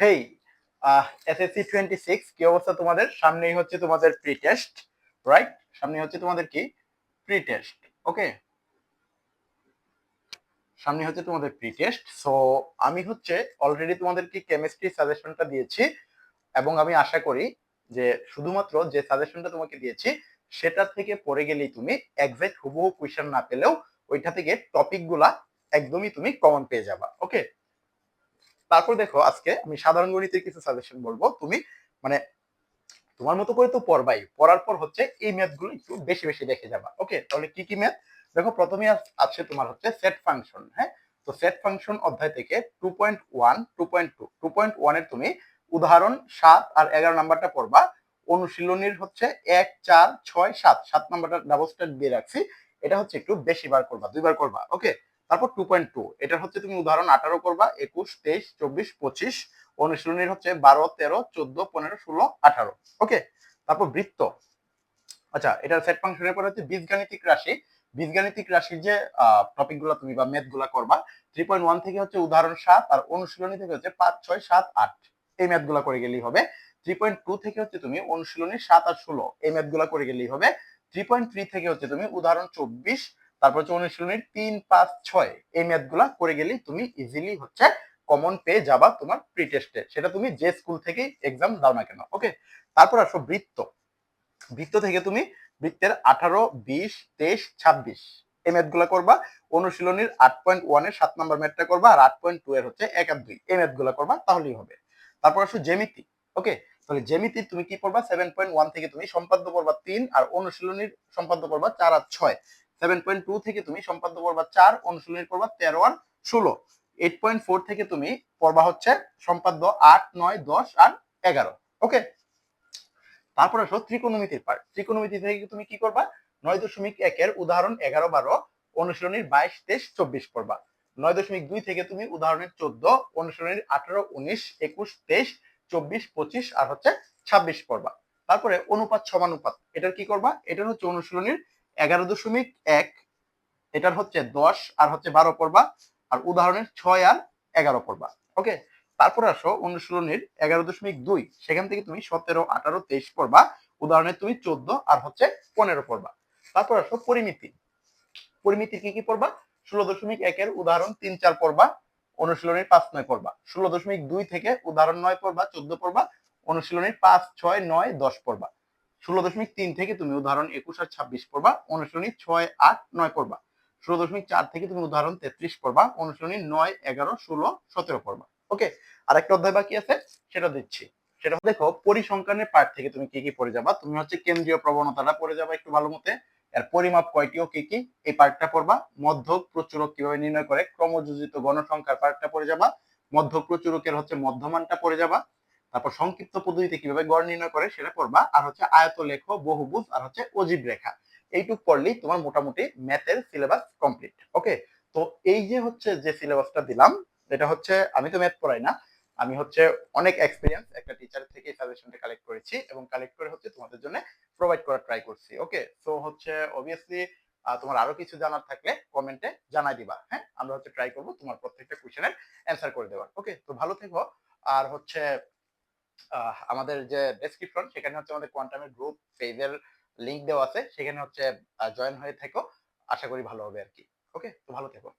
হেই SSC twenty six কি অবস্থা তোমাদের? সামনেই হচ্ছে তোমাদের প্রি টেস্ট রাইট সামনে হচ্ছে তোমাদের কি? প্রি টেস্ট ওকে সামনে হচ্ছে তোমাদের প্রি টেস্ট সো আমি হচ্ছে অলরেডি তোমাদেরকে কেমিস্ট্রি সাজেশনটা দিয়েছি, এবং আমি আশা করি যে শুধুমাত্র যে সাজেশনটা তোমাকে দিয়েছি, সেটা থেকে পড়ে গেলেই তুমি এক্সাক্ট হুবহু কোয়েশ্চেন না পেলেও ওইটা থেকে টপিকগুলা একদমই তুমি কমন পেয়ে যাবা ওকে তারপর দেখো, আজকে আমি সাধারণ গণিতের কিছু সাজেশন বলব। তুমি মানে তোমার মতো করে তো পড়বাই। পড়ার পর হচ্ছে এই ম্যাথগুলো একটু বেশি বেশি দেখে যাবা। ওকে তাহলে কি কি ম্যাথ দেখো প্রথমে আছে তোমার হচ্ছে সেট ফাংশন হ্যাঁ? তো সেট ফাংশন অধ্যায় থেকে two point one two point two to point ওয়ানের তুমি উদাহরণ সাত আর এগারো নাম্বারটা পড়বা। অনুশীলনীর হচ্ছে এক, চার, ছয়, সাত। সাত নাম্বারটা ডাবল স্টার দিয়ে রাখছি। এটা হচ্ছে একটু বেশি বার করবা, দুইবার করবা। ওকে তারপর টু পয়েন্ট টু এটা হচ্ছে তুমি উদাহরণ আঠারো করবা, একুশ, তেইশ, চব্বিশ, পঁচিশ, অনুশীলনীর হচ্ছে বারো, তেরো, চোদ্দ, পনেরো, ষোলো, আঠারো। ওকে তারপর বৃত্ত। আচ্ছা এটার সেট ফাংশনের পরে হচ্ছে বীজগাণিতিক রাশি। বীজগাণিতিক রাশির যে টপিকগুলো তুমি বা ম্যাথগুলা করবা থ্রি পয়েন্ট ওয়ান থেকে হচ্ছে উদাহরণ সাত আর অনুশীলনী থেকে হচ্ছে পাঁচ, ছয়, সাত, আট। এই ম্যাথগুলা করে গেলেই হবে। থ্রি পয়েন্ট টু থেকে হচ্ছে তুমি অনুশীলনী সাত আর ষোলো, এই ম্যাথগুলা করে গেলেই হবে। থ্রি পয়েন্ট থ্রি থেকে হচ্ছে তুমি উদাহরণ চব্বিশ তারপর হচ্ছে অনুশীলনীর তিন পাঁচ ছয়। এই ম্যাথগুলা করে গেলেই তুমি ইজিলি হচ্ছে কমন পেয়ে যাবা তোমার প্রি টেস্টে সেটা তুমি যে স্কুল থেকেই এক্সাম দাও না কেন ওকে তারপর আসো বৃত্ত। বৃত্ত থেকে তুমি বৃত্তের আঠারো, বিশ, তেইশ, ছাব্বিশ। এই ম্যাথগুলা করবা, অনুশীলনীর আট পয়েন্ট ওয়ানের সাত নম্বর ম্যাথটা করবা আর আট পয়েন্ট টু এর হচ্ছে এক আর দুই। এই ম্যাথগুলা করবা, তাহলেই হবে। তারপর আসো জ্যামিতি ওকে তাহলে জ্যামিতি তুমি কি করবা সেভেন পয়েন্ট ওয়ান থেকে তুমি সম্পাদ্য করবা তিন আর অনুশীলনীর সম্পাদ্য করবা চার আর ছয়। সেভেন পয়েন্ট টু থেকে তুমি সম্পাদ্য চার, অনুশীলনী তেরো আর ষোলো। এইট পয়েন্ট ফোর থেকে তুমি পড়বা হচ্ছে সম্পাদ্য আট, নয়, দশ আর এগারো। ওকে তারপর আসো ত্রিকোণমিতির ত্রিকোণমিতি থেকে তুমি কি করবা? নয় দশমিক একের উদাহরণ এগারো বারো, অনুশীলনীর বাইশ, তেইশ, চব্বিশ নয় দশমিক দুই থেকে তুমি উদাহরণের চোদ্দ, অনুশীলনীর আঠারো, উনিশ, একুশ, তেইশ, চব্বিশ, পঁচিশ আর হচ্ছে ছাব্বিশ পড়বা। তারপরে অনুপাত, সমানুপাত। এটার কি করবা? এটার হচ্ছে অনুশীলনীর এগারো দশমিক এক, এটার হচ্ছে দশ আর হচ্ছে বারো পড়বা, আর উদাহরণের ছয় আর এগারো পড়বা। ওকে? তারপর আসো অনুশীলনীর এগারো দশমিক দুই, সেখান থেকে তুমি সতেরো, আঠারো, তেইশ পড়বা উদাহরণের তুমি চোদ্দ আর হচ্ছে পনেরো পড়বা। তারপর আসো পরিমিতি। পরিমিতির কি কি পড়বা? ষোলো দশমিক একের উদাহরণ তিন চার পড়বা, অনুশীলনের পাঁচ নয় পড়বা। ষোলো দশমিক দুই থেকে উদাহরণ নয় পড়বা, চোদ্দ পড়বা, অনুশীলনীর পাঁচ, ছয়, নয়, দশ পড়বা। ষোলো দশমিক তিন থেকে তুমি উদাহরণ একুশ আর ছাব্বিশ পড়বা, অনুশীলনী ছয়, আট, নয় পড়বা। ষোলো দশমিক চার থেকে তুমি উদাহরণ তেত্রিশ পড়বা, অনুশীলনী নয়, এগারো, ষোলো, সতেরো পড়বা। ওকে? আর একটা অধ্যায় বাকি আছে, সেটা দিচ্ছি সেটা দেখো, পরিসংখ্যানের পার্ট থেকে তুমি কি কি পড়ে যাবা? তুমি হচ্ছে কেন্দ্রীয় প্রবণতাটা পড়ে যাবা একটু ভালো মতে। এর পরিমাপ কয়টি ও কি কি? এই পার্টটা পড়বা। মধ্যক প্রচুরক কীভাবে নির্ণয় করে? ক্রমযোজিত গণসংখ্যার পার্টটা পড়ে যাবা। মধ্যক প্রচুরকের হচ্ছে মধ্যমানটা পড়ে যাবা। তারপর সংক্ষিপ্ত পদ্ধতিতে কীভাবে গড় নির্ণয় করে সেটা পড়বা আর হচ্ছে আয়ত লেখ বহুভুজ, আর হচ্ছে অজীব রেখা। এইটুক পড়লেই তোমার মোটামুটি ম্যাথের সিলেবাস কমপ্লিট ওকে তো এই যে হচ্ছে যে সিলেবাসটা দিলাম, এটা হচ্ছে, আমি তো ম্যাথ পড়াই না, আমি হচ্ছে অনেক এক্সপিরিয়েন্স একটা টিচার থেকে সাজেশনটা কালেক্ট করেছি এবং কালেক্ট করে হচ্ছে তোমাদের জন্য প্রোভাইড করার ট্রাই করছি ওকে সো হচ্ছে অবভিয়াসলি তোমার আরও কিছু জানার থাকলে কমেন্টে জানাই দিবা হ্যাঁ? আমরা হচ্ছে ট্রাই করব তোমার প্রত্যেকটা কোশ্চেনের অ্যান্সার করে দেওয়ার ওকে তো ভালো থেকো, আর হচ্ছে আমাদের যে ডেসক্রিপশন সেখানে হচ্ছে আমাদের কোয়ান্টামের গ্রুপ পেজের লিংক দেওয়া আছে, সেখানে হচ্ছে জয়েন হয়ে থেকো। আশা করি ভালো হবে আর কি। ওকে তো ভালো থেকো।